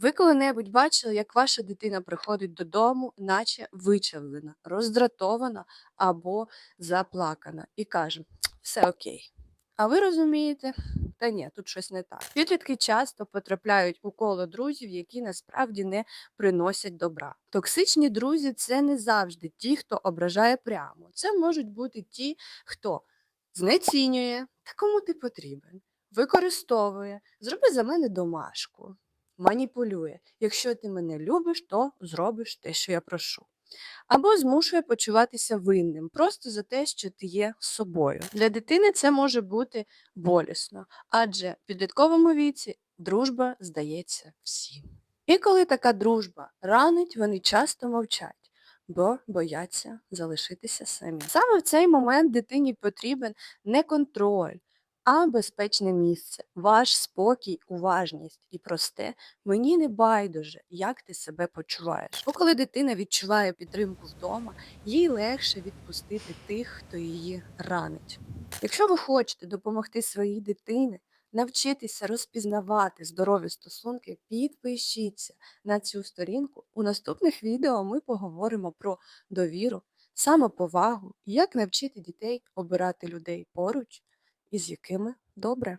Ви коли-небудь бачили, як ваша дитина приходить додому, наче вичавлена, роздратована або заплакана, і каже: все окей. А ви розумієте, та ні, тут щось не так. Підлітки часто потрапляють у коло друзів, які насправді не приносять добра. Токсичні друзі це не завжди ті, хто ображає прямо. Це можуть бути ті, хто знецінює, та кому ти потрібен, використовує, зроби за мене домашку, маніпулює. Якщо ти мене любиш, то зробиш те, що я прошу. Або змушує почуватися винним просто за те, що ти є собою. Для дитини це може бути болісно, адже в підлітковому віці дружба здається всім. І коли така дружба ранить, вони часто мовчать, бо бояться залишитися самі. Саме в цей момент дитині потрібен не контроль, а безпечне місце, ваш спокій, уважність і просте мені не байдуже, як ти себе почуваєш. Бо коли дитина відчуває підтримку вдома, їй легше відпустити тих, хто її ранить. Якщо ви хочете допомогти своїй дитині навчитися розпізнавати здорові стосунки, підпишіться на цю сторінку. У наступних відео ми поговоримо про довіру, самоповагу, як навчити дітей обирати людей поруч, із якими добре.